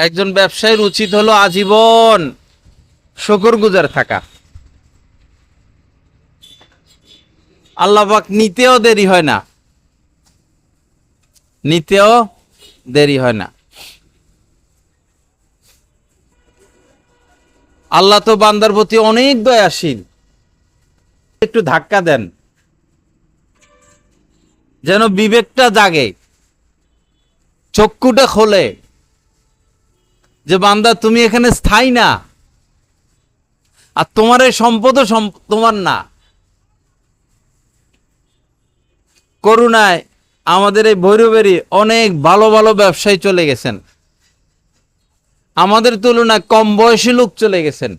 একজন ব্যবসায়ীর উচিত হলো আজীবন শুকর গুজার থাকা। আল্লাহবাক নিতেও দেরি হয় না। নিতেও দেরি হয় না। আল্লাহ তো বান্দার প্রতি অনেক দয়াশীল। একটু ধাক্কা দেন। যেন বিবেকটা জাগে। চক্ষুটা খোলে। যে বান্দা, তুমি এখানে স্থায়ী না। আর তোমার এই সম্পদও তোমার না। করুণায় আমাদের এই ভৈরবেরই অনেক ভালো ভালো ব্যবসায়ী চলে গেছেন। আমাদের তুলনায় কম বয়সী লোক চলে গেছেন।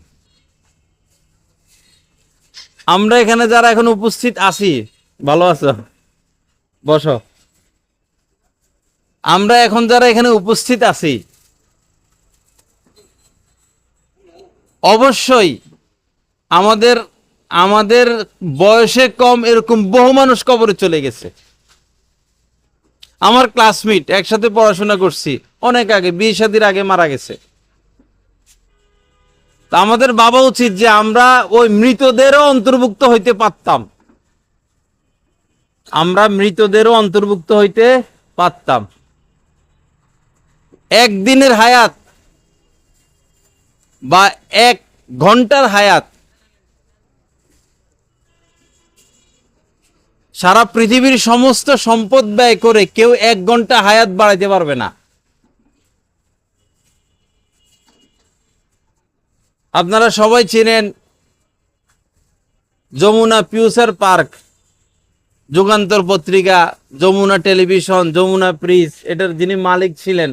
আমরা এখানে যারা এখন উপস্থিত আছি, ভালো আছো? বসো। আমরা এখন যারা এখানে উপস্থিত আছি অবশ্যই আমাদের আমাদের বয়সে কম এরকম বহু মানুষ কবরে চলে গেছে। আমার ক্লাসমেট একসাথে পড়াশোনা করছি, অনেক আগে, বিয়ে শাদির আগে মারা গেছে। তা আমাদের বাবা উচিত যে আমরা ওই মৃতদেরও অন্তর্ভুক্ত হইতে পারতাম। আমরা মৃতদেরও অন্তর্ভুক্ত হইতে পারতাম। একদিনের হায়াত বা এক ঘণ্টার হায়াত। সারা পৃথিবীর সমস্ত সম্পদ ব্যয় করে কেউ এক ঘণ্টা হায়াত বাড়াইতে পারবে না। আপনারা সবাই চেনেন যমুনা ফিউচার পার্ক, যুগান্তর পত্রিকা, যমুনা টেলিভিশন, যমুনা প্রিস এটার যিনি মালিক ছিলেন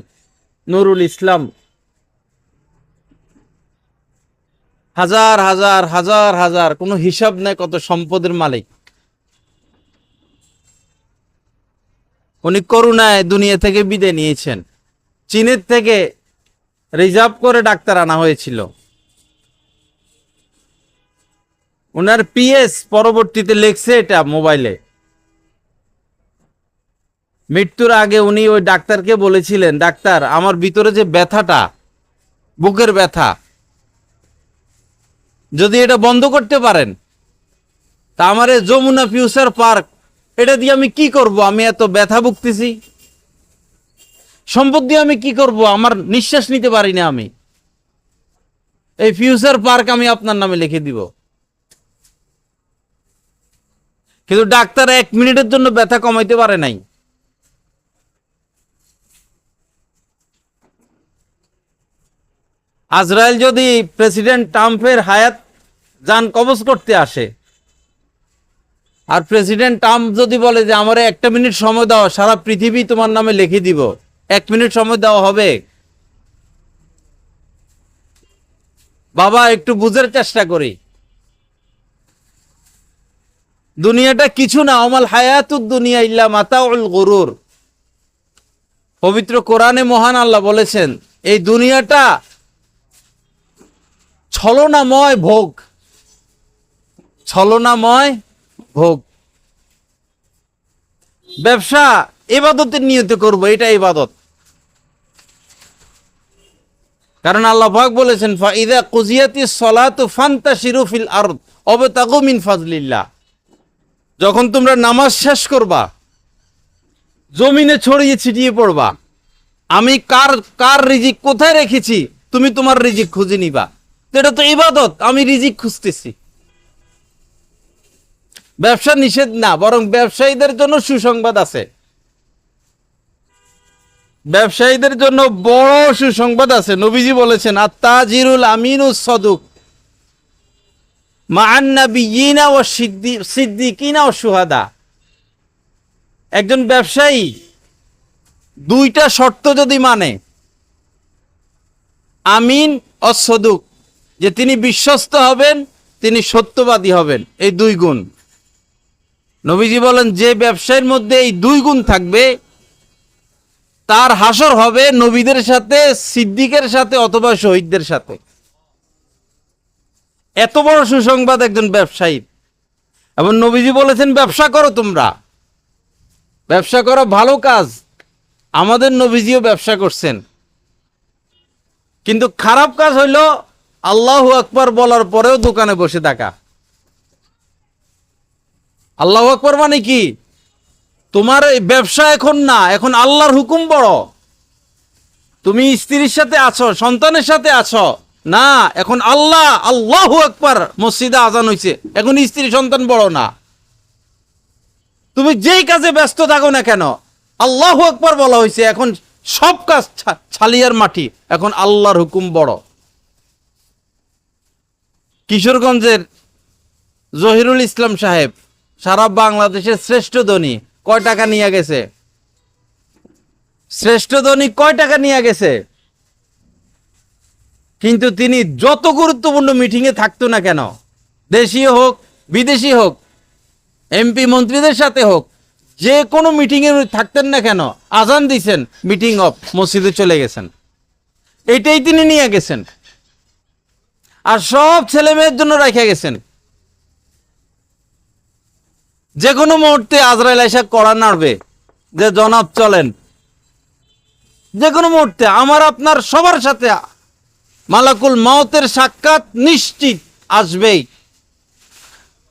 নুরুল ইসলাম। হাজার হাজার হাজার হাজার, কোনো হিসাব নেই কত সম্পদের মালিক। উনি করুণায় দুনিয়া থেকে বিদায় নিয়েছেন। চীনের থেকে রিজার্ভ করে ডাক্তার আনা হয়েছিল। ওনার পিএস পরবর্তীতে লেখছে এটা মোবাইলে। মৃত্যুর আগে উনি ওই ডাক্তারকে বলেছিলেন, ডাক্তার, আমার ভিতরে যে ব্যথাটা, বুকের ব্যথা যদি এটা বন্ধ করতে পারেন, তা আমার যমুনা ফিউচার পার্ক, এটা দিয়ে আমি কি করব? আমি এত ব্যথা ভুগতেছি। সম্পদ দিয়ে আমি কি করব? আমার নিঃশ্বাস নিতে পারি না আমি। এই ফিউচার পার্ক আমি আপনার নামে লিখে দিব। কিন্তু ডাক্তার এক মিনিটের জন্য ব্যথা কমাইতে পারে নাই। আজরায়েল যদি প্রেসিডেন্ট ট্রাম্পের হায়াত যান কবজ করতে আসে, আর প্রেসিডেন্ট ট্রাম্প যদি বলে যে আমার একটা মিনিট সময় দাও, সারা পৃথিবী তোমার নামে লিখে দিব, এক মিনিট সময় দেওয়া হবে? বাবা, একটু বুঝার চেষ্টা করি। দুনিয়াটা কিছু না অমাল হায়াতুদ দুনিয়া ইল্লা মাতাউল গরুর। পবিত্র কোরআনে মহান আল্লাহ বলেছেন, এই দুনিয়াটা ছলনাময় ভোগ। ছলনাময় ভোগ। ব্যবসা এবাদতের নিয়তে করব এটা ইবাদত কারণ আল্লাহ পাক বলেছেন ফাইদা কুজিয়াতি সলাতু ফান্তাশিরু ফিল আরদ, অবতাগু মিন ফাজলিল্লাহ। যখন তোমরা নামাজ শেষ করবা, জমিনে ছড়িয়ে ছিটিয়ে পড়বা, আমি কার কার রিজিক কোথায় রেখেছি? তুমি তোমার রিজিক খুঁজে নিবা। এটা তো ইবাদত, আমি রিজিক খুঁজতেছি। ব্যবসা নিষেধ না, বরং ব্যবসায়ীদের জন্য সুসংবাদ আছে। ব্যবসায়ীদের জন্য বড় সুসংবাদ আছে। নবীজি বলেছেন আত্মাজিরুল আমিনুস সদুক মান্নাবিয়িনা ও সিদ্দি, সিদ্দিকিনা ও সুহাদা একজন ব্যবসায়ী দুইটা শর্ত যদি মানে আমিন ও সদুক যে তিনি বিশ্বস্ত হবেন, তিনি সত্যবাদী হবেন। এই দুই গুণ। নবীজি বলেন, যে ব্যবসায়ের মধ্যে এই দুই গুণ থাকবে, তার হাসর হবে নবীদের সাথে, সিদ্দিকের সাথে অথবা শহীদদের সাথে। এত বড় সুসংবাদ একজন ব্যবসায়ী। এবং নবীজি বলেছেন, ব্যবসা করো তোমরা। ব্যবসা করো ভালো কাজ। আমাদের নবীজিও ব্যবসা করছেন। কিন্তু খারাপ কাজ হইল আল্লাহ আকবর বলার পরেও দোকানে বসে থাকা। আল্লাহ আকবর মানে কি? তোমার এই ব্যবসা এখন না, এখন আল্লাহর হুকুম বড়। তুমি স্ত্রীর সাথে আছো, সন্তানের সাথে আছো। না, এখন আল্লাহ আল্লাহ আকবার মসজিদে আজান হইছে। এখন স্ত্রী সন্তান বড় না। তুমি যেই কাজে ব্যস্ত থাকো না কেন, আল্লাহ আকবার বলা হয়েছে এখন সব কাজ ছালিয়ার মাটি। এখন আল্লাহর হুকুম বড়। কিশোরগঞ্জের জহিরুল ইসলাম সাহেব, সারা বাংলাদেশের শ্রেষ্ঠ ধনী, কয় টাকা নিয়ে গেছে? শ্রেষ্ঠ ধনী কয় টাকা নিয়ে গেছে? কিন্তু তিনি যত গুরুত্বপূর্ণ মিটিংয়ে থাকতো না কেন? দেশীয় হোক, বিদেশি হোক, এমপি মন্ত্রীদের সাথে হোক, যে কোনো মিটিংয়ে থাকতেন না কেন? আজান দিছেন, মিটিং অফ মসজিদে চলে গেছেন। এটাই তিনি নিয়ে গেছেন। আর সব ছেলে মেয়ের জন্য রেখে গেছেন। যে কোনো মুহূর্তে আজরাইল এসে কড়া নাড়বে যে, জনাব, চলেন। যে কোনো মুহূর্তে আমার আপনার সবার সাথে মালাকুল মাউতের সাক্ষাৎ নিশ্চিত আসবেই।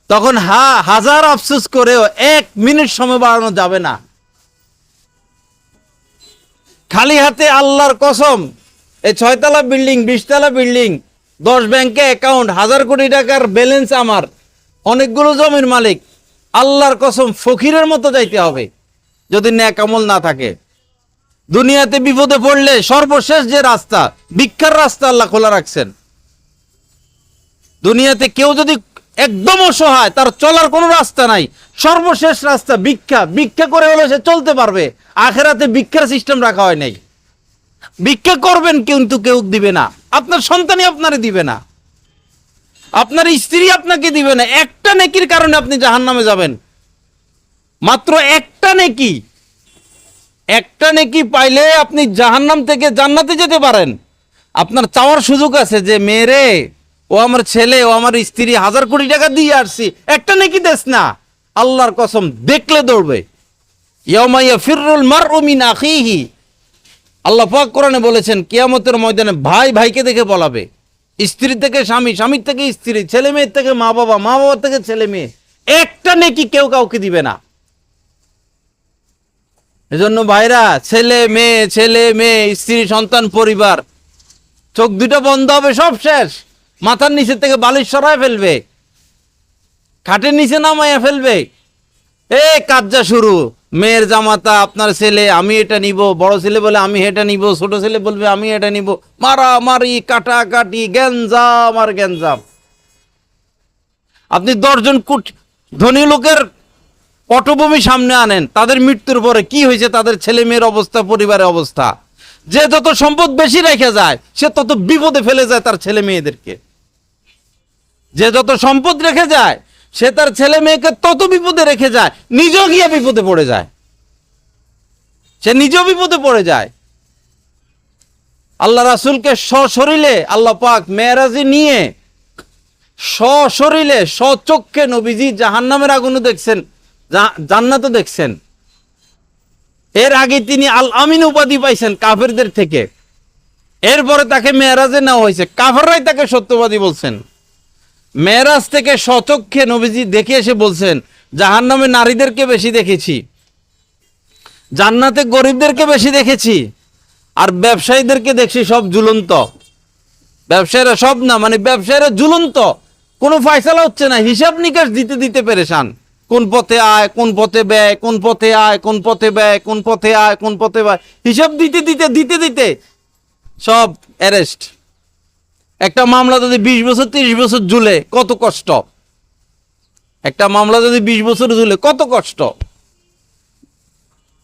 তখন হা, হাজার আফসোস করেও এক মিনিট সময় বাড়ানো যাবে না। খালি হাতে আল্লাহর কসম, এই ছয়তলা বিল্ডিং, বিশতলা বিল্ডিং দশ ব্যাংকে অ্যাকাউন্ট হাজার কোটি টাকার ব্যালেন্স আমার, অনেকগুলো জমির মালিক। আল্লাহর কসম, ফকিরের মতো যাইতে হবে, যদি ন্যাক আমল না থাকে। দুনিয়াতে বিপদে পড়লে সর্বশেষ যে রাস্তা, ভিক্ষার রাস্তা আল্লাহ খোলা রাখছেন। দুনিয়াতে কেউ যদি একদম অসহায়, তার চলার কোনো রাস্তা নাই। সর্বশেষ রাস্তা ভিক্ষা। ভিক্ষা করে হলে সে চলতে পারবে। আখেরাতে ভিক্ষার সিস্টেম রাখা হয় নাই। ভিক্ষা করবেন কিন্তু কেউ দিবে না। আপনার সন্তানই আপনারে দিবে না। আপনার স্ত্রী আপনাকে দিবে না। একটা নেকির কারণে আপনি জাহান নামে যাবেন। মাত্র একটা নেকি। একটা নেকি পাইলে আপনি জাহান্নাম থেকে জান্নাতে যেতে পারেন। আপনার চাওয়ার সুযোগ আছে যে মেয়েরে ও আমার ছেলে, ও আমার স্ত্রী, হাজার কোটি টাকা দিয়ে আসছি। একটা নেকি দেশ না। আল্লাহর কসম, দেখলে দৌড়বে। ইয়ামাইয়া ফিররুল মারউমিন আখিহি। আল্লাহ পাক কোরআনে বলেছেন, কিয়ামতের ময়দানে ভাই ভাইকে দেখে বলাবে। স্ত্রী থেকে স্বামী, স্বামীর থেকে স্ত্রী, ছেলে মেয়ের থেকে মা বাবা মা বাবা থেকে ছেলে মেয়ে। একটা নেকি কেউ কাউকে দিবে না। এজন্য ভাইরা, ছেলে মেয়ে ছেলে মেয়ে, স্ত্রী, সন্তান, পরিবার, চোখ দুটো বন্ধ হবে, সব শেষ। মাথার নিচে থেকে বালিশ সরায় ফেলবে। খাটের নিচে নামাইয়া ফেলবে। এ কাজটা শুরু। মেয়ের জামাতা, আপনার ছেলে, আমি এটা নিব, বড় ছেলে বলে আমি এটা নিব, ছোট ছেলে বলবে আমি এটা নিব। মারা মারি কাটা কাটি গ্যাঞ্জাম আর গ্যাঞ্জাম। আপনি দশজন কুট ধনী লোকের পটভূমি সামনে আনেন, তাদের মৃত্যুর পরে কি হয়েছে, তাদের ছেলে মেয়ের অবস্থা, পরিবারের অবস্থা? যে যত সম্পদ বেশি রেখে যায়, সে তত বিপদে ফেলে যায় তার ছেলে মেয়েদেরকে। যে যত সম্পদ রেখে যায় সে তার ছেলে মেয়েকে তত বিপদে রেখে যায়, নিজেও গিয়ে বিপদে পড়ে যায়। সে নিজেও বিপদে পড়ে যায়। আল্লাহ রাসুলকে সশরীরে আল্লাহ পাক মেয়েরাজি নিয়ে সশরীরে, সচক্ষে নবীজি জাহান্নামের আগুনও দেখছেন জা- জান্নাতও দেখছেন। এর আগে তিনি আল আমিন উপাধি পাইছেন কাফেরদের থেকে। এরপরে তাকে মেয়েরাজে নেওয়া হয়েছে। কাফেররাই তাকে সত্যবাদী বলছেন। মেয়েরাজ থেকে সচক্ষে নবীজি দেখে এসে বলছেন, জাহান্নামে নারীদেরকে বেশি দেখেছি, জান্নাতে গরিবদেরকে বেশি দেখেছি, আর ব্যবসায়ীদেরকে দেখছি সব ঝুলন্ত। ব্যবসায়ীরা সব না মানে ব্যবসায়ীরা ঝুলন্ত। কোনো ফয়সালা হচ্ছে না, হিসাব নিকাশ দিতে দিতে পেরেশান। কোন পথে আয়, কোন পথে ব্যয়, কোন পথে আয়, কোন পথে ব্যয়, কোন পথে আয়, কোন পথে ব্যয়। হিসাব দিতে দিতে দিতে দিতে সব অ্যারেস্ট একটা মামলা যদি বিশ বছর, তিরিশ বছর ঝুলে, কত কষ্ট? একটা মামলা যদি বিশ বছর ঝুলে, কত কষ্ট?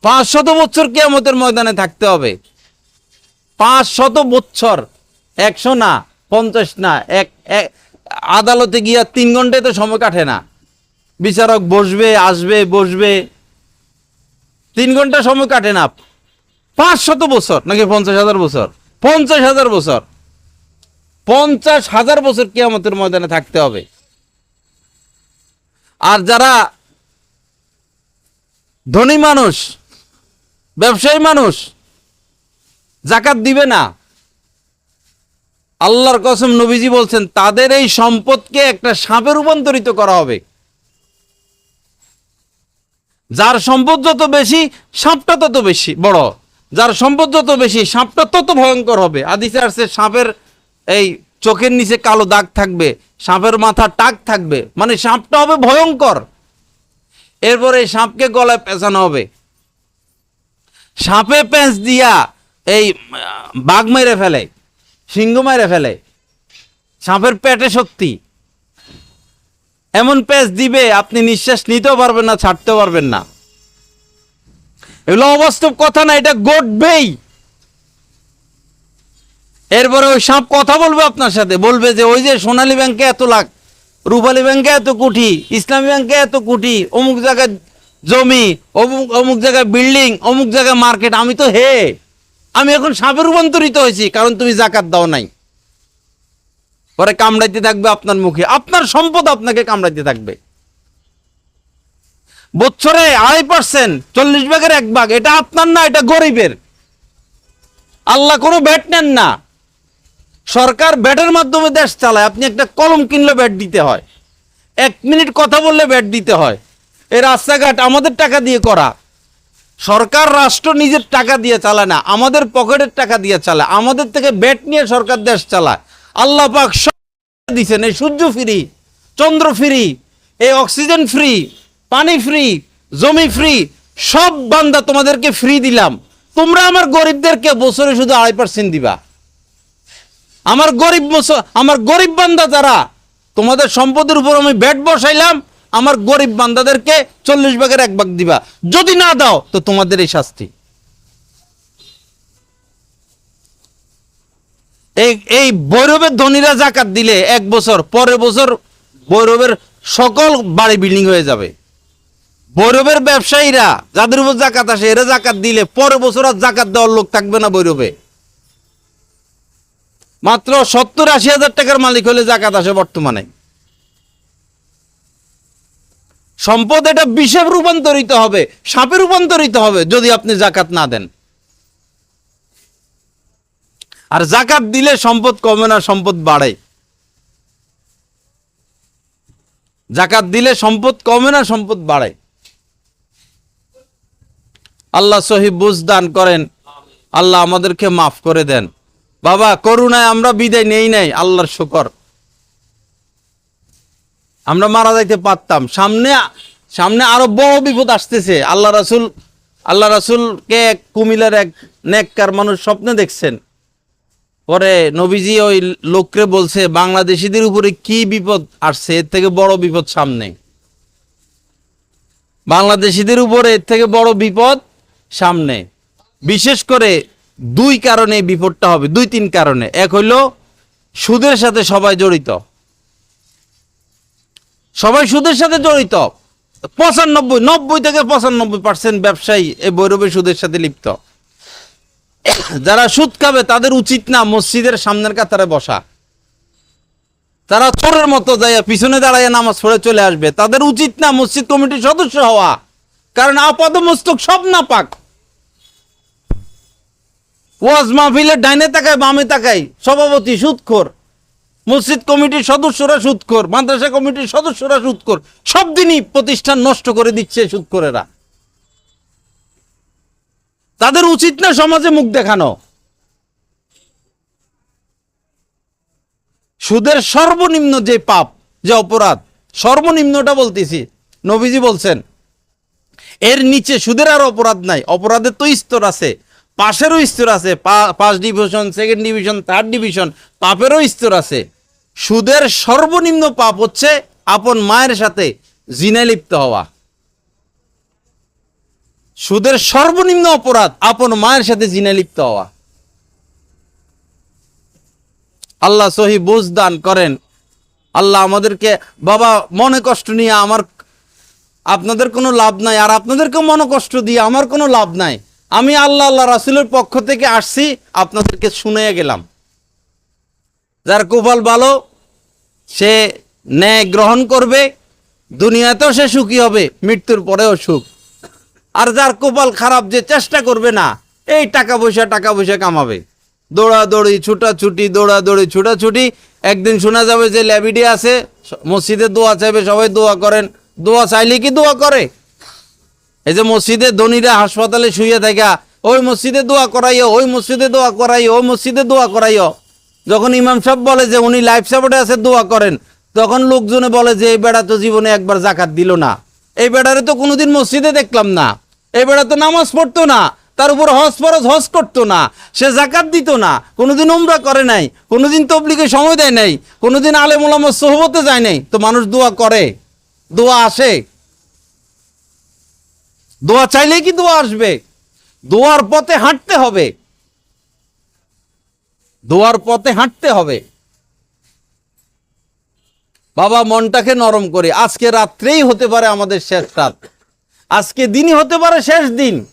পাঁচ শত বছর কেয়ামতের ময়দানে থাকতে হবে। পাঁচ শত বছর, একশো না, পঞ্চাশ না, এক, এক- আদালতে গিয়া তিন ঘন্টায় তো সময় কাটে না। বিচারক বসবে, আসবে, বসবে। তিন ঘণ্টা সময় কাটে না। পাঁচ শত বছর, নাকি পঞ্চাশ হাজার বছর? পঞ্চাশ হাজার বছর। পঞ্চাশ হাজার বছর কেয়ামতের ময়দানে থাকতে হবে। আর যারা ধনী মানুষ, ব্যবসায়ী মানুষ, জাকাত দিবে না, আল্লাহর কসম নবীজি বলছেন, তাদের এই সম্পদকে একটা সাপে রূপান্তরিত করা হবে। যার সম্পদ যত বেশি, সাপটা তত বেশি বড়। যার সম্পদ যত বেশি, সাপটা তত ভয়ঙ্কর হবে। আদিসে আসছে, সাপের এই চোখের নিচে কালো দাগ থাকবে, সাপের মাথা টাক থাকবে মানে সাপটা হবে ভয়ঙ্কর। এরপরে এই সাপকে গলায় পেঁচানো হবে। সাপে পেঁচ দিয়া এই বাঘ মেরে ফেলে, সিংহ মেরে ফেলে। সাপের পেটে শক্তি। এমন পেঁচ দিবে, আপনি নিঃশ্বাস নিতেও পারবেন না, ছাড়তেও পারবেন না। এগুলো অবাস্তব কথা না, এটা ঘটবেই। এরপরে ওই সাপ কথা বলবে আপনার সাথে। বলবে যে, ওই যে সোনালী ব্যাংকে এত লাখ, রূপালী ব্যাংকে এত কোটি, ইসলামী ব্যাংকে এত কোটি, অমুক জায়গায় জমি, অমুক অমুক জায়গায় বিল্ডিং, অমুক জায়গায় মার্কেট, আমি তো হে। আমি এখন সাপে রূপান্তরিত হয়েছি, কারণ তুমি জাকাত দাও নাই। পরে কামড়াইতে থাকবে আপনার মুখে। আপনার সম্পদ আপনাকে কামড়াইতে থাকবে। বছরে আড়াই পার্সেন্ট, চল্লিশ ভাগের এক ভাগ, এটা আপনার না, এটা গরিবের। আল্লাহ কোনো ব্যাট নেন না। সরকার ব্যাটের মাধ্যমে দেশ চালায়। আপনি একটা কলম কিনলে ব্যাট দিতে হয়। এক মিনিট কথা বললে ব্যাট দিতে হয়। এই রাস্তাঘাট আমাদের টাকা দিয়ে করা। সরকার রাষ্ট্র নিজের টাকা দিয়ে চালায় না, আমাদের পকেটের টাকা দিয়ে চালায়। আমাদের থেকে ব্যাট নিয়ে সরকার দেশ চালায়। আল্লাহ পাক সব এই সূর্য ফ্রি, চন্দ্র ফ্রি, এই অক্সিজেন ফ্রি, পানি ফ্রি, জমি ফ্রি, সব বান্দা তোমাদেরকে ফ্রি দিলাম। তোমরা আমার গরিবদেরকে বছরে শুধু আড়াই পার্সেন্ট দিবা। আমার গরিব আমার গরিব বান্দা যারা, তোমাদের সম্পদের উপর আমি ব্যাট বসাইলাম, আমার গরিব বান্দাদেরকে চল্লিশ ভাগের এক ভাগ দিবা। যদি না দাও, তো তোমাদের এই শাস্তি। এই এই বৈরবের ধনীরা জাকাত দিলে এক বছর, পরের বছর বৈরবের সকল বাড়ি বিল্ডিং হয়ে যাবে। বৈরবের ব্যবসায়ীরা, যাদের উপর জাকাত আসে, এরা জাকাত দিলে পরের বছর আর জাকাত দেওয়ার লোক থাকবে না বৈরবে মাত্র সত্তর আশি হাজার টাকার মালিক হলে জাকাত আসে বর্তমানে। সম্পদ এটা বিষে রূপান্তরিত হবে, সাপে রূপান্তরিত হবে যদি আপনি জাকাত না দেন। আর জাকাত দিলে সম্পদ কমে না, সম্পদ বাড়ে। জাকাত দিলে সম্পদ কমে না, সম্পদ বাড়ে। আল্লাহ সহিব বুঝ দান করেন। আল্লাহ আমাদেরকে মাফ করে দেন। বাবা, করুণায় আমরা বিদায় নেই নাই, আল্লাহর শুকর। আমরা মারা যাইতে পারতাম। সামনে সামনে আরও বড় বিপদ আসতেছে। আল্লাহ রাসুল, আল্লাহ রাসুলকে এক কুমিল্লার এক নেককার মানুষ স্বপ্নে দেখছেন। পরে নবীজি ওই লোককে বলছে, বাংলাদেশিদের উপরে কি বিপদ আসছে? এর থেকে বড় বিপদ সামনে। বাংলাদেশিদের উপরে এর থেকে বড় বিপদ সামনে। বিশেষ করে দুই কারণে বিপদটা হবে, দুই তিন কারণে। এক হইল, সুদের সাথে সবাই জড়িত। সবাই সুদের সাথে জড়িত। পঁচানব্বই, নব্বই থেকে পঁচানব্বই পার্সেন্ট ব্যবসায়ী এই বৈরবে সুদের সাথে লিপ্ত। যারা সুদ খাবে, তাদের উচিত না মসজিদের সামনের কাতারে বসা। তারা চোরের মতো যাইয়া পিছনে দাঁড়াইয়া নামাজ পড়ে চলে আসবে। তাদের উচিত না মসজিদ কমিটির সদস্য হওয়া। কারণ আপাদ মস্তক সব না পাক ওয়াজ মাহফিলের ডাইনে তাকায়, বামে তাকায়। সভাপতি সুদখোর। মসজিদ কমিটির সদস্যরা সুদখোর। মাদ্রাসা কমিটির সদস্যরা সুদখোর। সব দিনই প্রতিষ্ঠান নষ্ট করে দিচ্ছে সুদখোরেরা। তাদের উচিত না সমাজে মুখ দেখানো। সুদের সর্বনিম্ন যে পাপ, যে অপরাধ, সর্বনিম্নটা বলতেছি। নবীজি বলছেন, এর নিচে সুদের আর অপরাধ নাই। অপরাধের তো স্তর আছে। পাশেরও স্তর আছে পাঁচ division second division third division পাপেরও স্তর আছে। সুদের সর্বনিম্ন পাপ হচ্ছে আপন মায়ের সাথে জিনে লিপ্ত হওয়া। সুদের সর্বনিম্ন অপরাধ আপন মায়ের সাথে জিনে লিপ্ত হওয়া। আল্লাহ সহি বুঝ দান করেন। আল্লাহ আমাদেরকে, বাবা, মনে কষ্ট নিয়ে আমার, আপনাদের কোনো লাভ নাই, আর আপনাদেরকে মনে কষ্ট দিয়ে আমার কোনো লাভ নাই। আমি আল্লাহ আল্লাহ রাসুলের পক্ষ থেকে আসছি, আপনাদেরকে শুনে গেলাম। যার কপাল ভালো, সে ন্যায় গ্রহণ করবে, দুনিয়াতেও সে সুখী হবে, মৃত্যুর পরেও সুখ। আর যার কপাল খারাপ, যে চেষ্টা করবে না, এই টাকা পয়সা টাকা পয়সা কামাবে। দৌড়াদৌড়ি, ছুটাছুটি দৌড়াদৌড়ি, ছুটাছুটি, একদিন শোনা যাবে যে ল্যাবিডি আছে, মসজিদে দোয়া চাইবে, সবাই দোয়া করেন। দোয়া চাইলে কি দোয়া করে? এই যে মসজিদে ধনীরা হাসপাতালে শুয়ে থাকা ওই মসজিদে দোয়া করাইও, ওই মসজিদে দোয়া করাইও, ওই মসজিদে দোয়া করাইও। যখন ইমাম সাহেব বলে যে উনি লাইফ সাপোর্টে আছে, দোয়া করেন, তখন লোকজনে বলে যে এই বেড়া তো জীবনে একবার জাকাত দিল না। এই বেড়ারে তো কোনোদিন মসজিদে দেখলাম না। এই বেড়া তো নামাজ পড়তো না, তার উপর হজ ফরজ, হজ করতো না, সে জাকাত দিত না। কোনোদিন উমরা করে নাই, কোনোদিন তবলিকে সময় দেয় নাই, কোনোদিন আলেম ওলামার সোহবতে যায় নাই। তো মানুষ দোয়া করে, দোয়া আসে। দোয়া চাইলেই কি দোয়া আসবে? দোয়ার পথে হাঁটতে হবে। দোয়ার পথে হাঁটতে হবে। বাবা, মনটাকে নরম করে। আজকে রাত্রেই হতে পারে আমাদের শেষ রাত। আজকে দিনই হতে পারে শেষ দিন।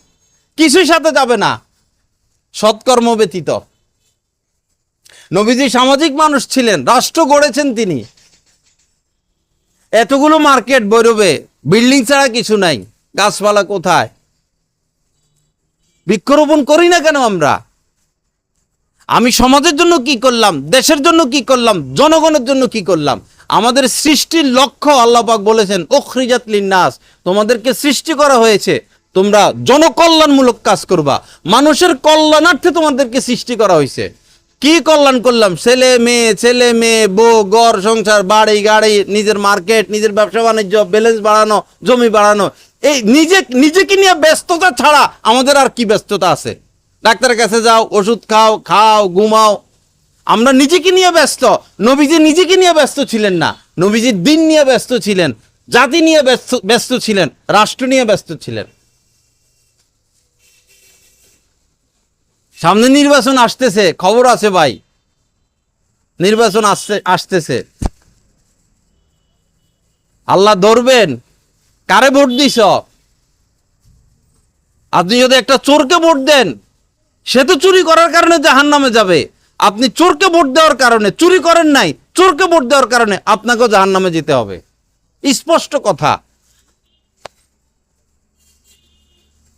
কিছুই সাথে যাবে না। সৎকর্ম ব্যতীত। নবীজি সামাজিক মানুষ ছিলেন, রাষ্ট্র গড়েছেন তিনি। এতগুলো মার্কেট বৈরবে, বিল্ডিং ছাড়া কিছু নাই। গাছপালা কোথায়? বৃক্ষরোপণ করি না কেন আমরা? আমি সমাজের জন্য কি করলাম? দেশের জন্য কি করলাম? জনগণের জন্য কি করলাম? আমাদের সৃষ্টির লক্ষ্য আল্লাহ পাক বলেছেন ওখরিজাত লিন্নাস। তোমাদেরকে সৃষ্টি করা হয়েছে। তোমরা জনকল্যাণমূলক কাজ করবা। মানুষের কল্যাণার্থে তোমাদেরকে সৃষ্টি করা হয়েছে। কি কল্যাণ করলাম? ছেলে, মেয়ে ছেলে, মেয়ে, বউ, ঘর, সংসার, বাড়ি, গাড়ি, নিজের মার্কেট, নিজের ব্যবসা, বাণিজ্য, ব্যালেন্স বাড়ানো, জমি বাড়ানো। এই নিজে, নিজেকে নিয়ে ব্যস্ততা ছাড়া আমাদের আর কি ব্যস্ততা আছে? ডাক্তারের কাছে যাও, ওষুধ খাও খাও, ঘুমাও। আমরা নিজেকে নিয়ে ব্যস্ত। নবীজি নিজেকে নিয়ে ব্যস্ত ছিলেন না। নবীজি দিন নিয়ে ব্যস্ত ছিলেন, জাতি নিয়ে ব্যস্ত ব্যস্ত ছিলেন, রাষ্ট্র নিয়ে ব্যস্ত ছিলেন। সামনে নির্বাচন আসতেছে, খবর আছে ভাই। নির্বাচন আসতে আসতেছে। আল্লাহ ধরবেন। কারে ভোট দিছ? আপনি যদি একটা চোরকে ভোট দেন, সে তো চুরি করার কারণে জাহান নামে যাবে। আপনি চোরকে ভোট দেওয়ার কারণে, চুরি করেন নাই, চোরকে ভোট দেওয়ার কারণে আপনাকেও জাহান নামে যেতে হবে। স্পষ্ট কথা।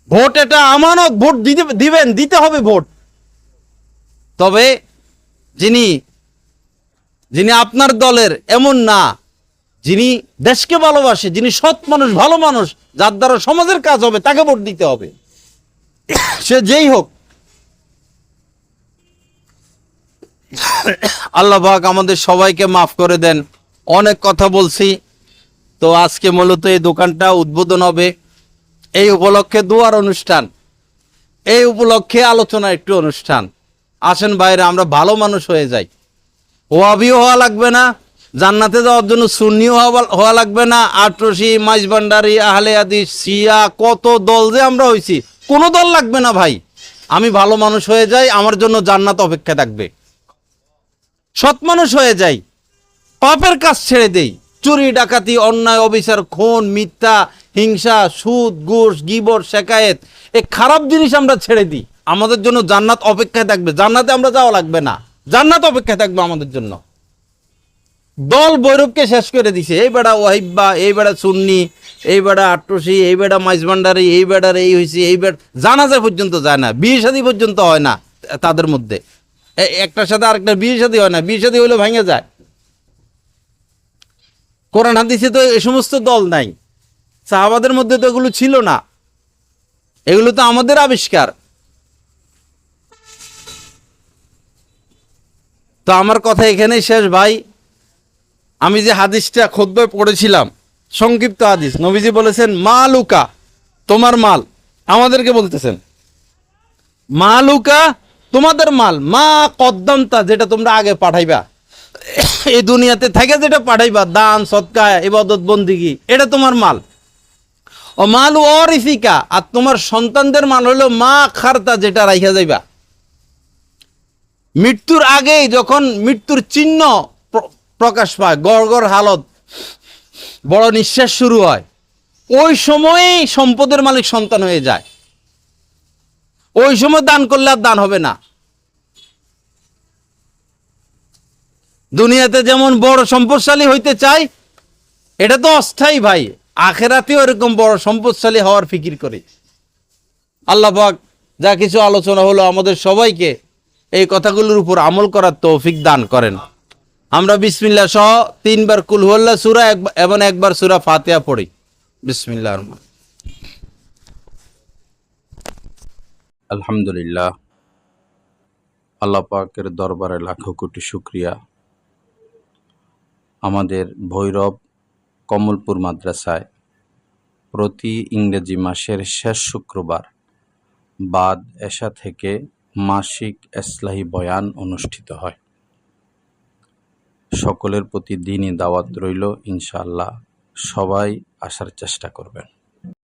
ভোট এটা আমানত, ভোট দিতে, দিবেন, দিতে হবে ভোট। তবে যিনি যিনি আপনার দলের, এমন না। যিনি দেশকে ভালোবাসে, যিনি সৎ মানুষ, ভালো মানুষ, যার দ্বারা সমাজের কাজ হবে, তাকে ভোট দিতে হবে। সে যেই হোক। আল্লাহ পাক আমাদের সবাইকে মাফ করে দেন। অনেক কথা বলছি। তো আজকে মূলত এই দোকানটা উদ্বোধন হবে। এই উপলক্ষে দুয়ার অনুষ্ঠান। এই উপলক্ষে আলোচনা একটু অনুষ্ঠান। আসেন বাইরে আমরা ভালো মানুষ হয়ে যাই। ওয়াবিও হওয়া লাগবে না। জান্নাতে যাওয়ার জন্য সুন্নিও হওয়া লাগবে না। আটরসি মাইজবান্ডারি আহলে আদি শিয়া, কত দল যে আমরা হয়েছি কোনো দল লাগবে না ভাই। আমি ভালো মানুষ হয়ে যাই, আমার জন্য জান্নাত অপেক্ষা থাকবে। সৎ মানুষ হয়ে যাই, পাপের কাজ ছেড়ে দেই। চুরি, ডাকাতি, অন্যায়, অবিচার, খুন, মিথ্যা, হিংসা, সুদ, ঘুষ, গিবর, শেকায়েত এই খারাপ জিনিস আমরা ছেড়ে দিই। আমাদের জন্য জান্নাত অপেক্ষায় থাকবে। জান্নাতে আমরা যাওয়া লাগবে না। জান্নাত অপেক্ষায় থাকবে আমাদের জন্য। দল বৈরবকে শেষ করে দিছে। এই বেড়া ওয়াহিব্বা, এই বেড়া সুন্নি, এই বেড়া আট্টসি এই বেড়া মাইজবান্ডারি, এই বেড়ার এই হয়েছে এই বেড়া জানাজা পর্যন্ত যায় না, বিয়ে শাদী পর্যন্ত হয় না তাদের মধ্যে। একটার সাথে আরেকটা বিয়ে শাদী হয় না, বিয়ে শাদী হলে ভেঙে যায়। কোরআন হাদিসে তো এ সমস্ত দল নাই। সাহাবাদের মধ্যে তো এগুলো ছিল না। এগুলো তো আমাদের আবিষ্কার। তো আমার কথা এখানেই শেষ ভাই। আমি যে হাদিসটা খোদ্বায় পড়েছিলাম, সংক্ষিপ্ত হাদিস, নবীজি বলেছেন মা লুকা তোমার মাল। আমাদেরকে বলতেছেন মা লুকা তোমাদের মাল। মা কদ্দমতা, যেটা তোমরা আগে পাঠাইবা। এই দুনিয়াতে থেকে যেটা পাঠাইবা, দান, সৎকা, ইবাদত, বন্দিগি, এটা তোমার মাল। ও মাল অরিফিকা, আর তোমার সন্তানদের মাল হলো মা খারতা, যেটা রাইখা যাইবা। মৃত্যুর আগেই যখন মৃত্যুর চিহ্ন প্রকাশ পায় গড় গড় হালত। বড় নিঃশ্বাস শুরু হয়। ওই সময়েই সম্পদের মালিক সন্তান হয়ে যায়। ওই সময় দান করলে আর দান হবে না। দুনিয়াতে যেমন বড় সম্পদশালী হইতে চাই, এটা তো অস্থায়ী ভাই। আখেরাতেও এরকম বড় সম্পদশালী হওয়ার ফিকির করে। আল্লাহফাক যা কিছু আলোচনা হলো আমাদের সবাইকে এই কথাগুলোর উপর আমল করার তৌফিক দান করেন। আমরা বিসমিল্লা সহ তিনবার কুলহুল্লা সুরা এবং একবার সুরা ফাতিহা পড়ি। বিসমিল্লাহ রহমান। আলহামদুলিল্লাহ। আল্লাহ পাকের দরবারে লাখো কোটি শুক্রিয়া। আমাদের ভৈরব কমলপুর মাদ্রাসায় প্রতি ইংরেজি মাসের শেষ শুক্রবার বাদ এশা থেকে মাসিক এসলাহি বয়ান অনুষ্ঠিত হয়। সকলের প্রতি দিনই দাওয়াত রইল ইনশাআল্লাহ। সবাই আসার চেষ্টা করবেন।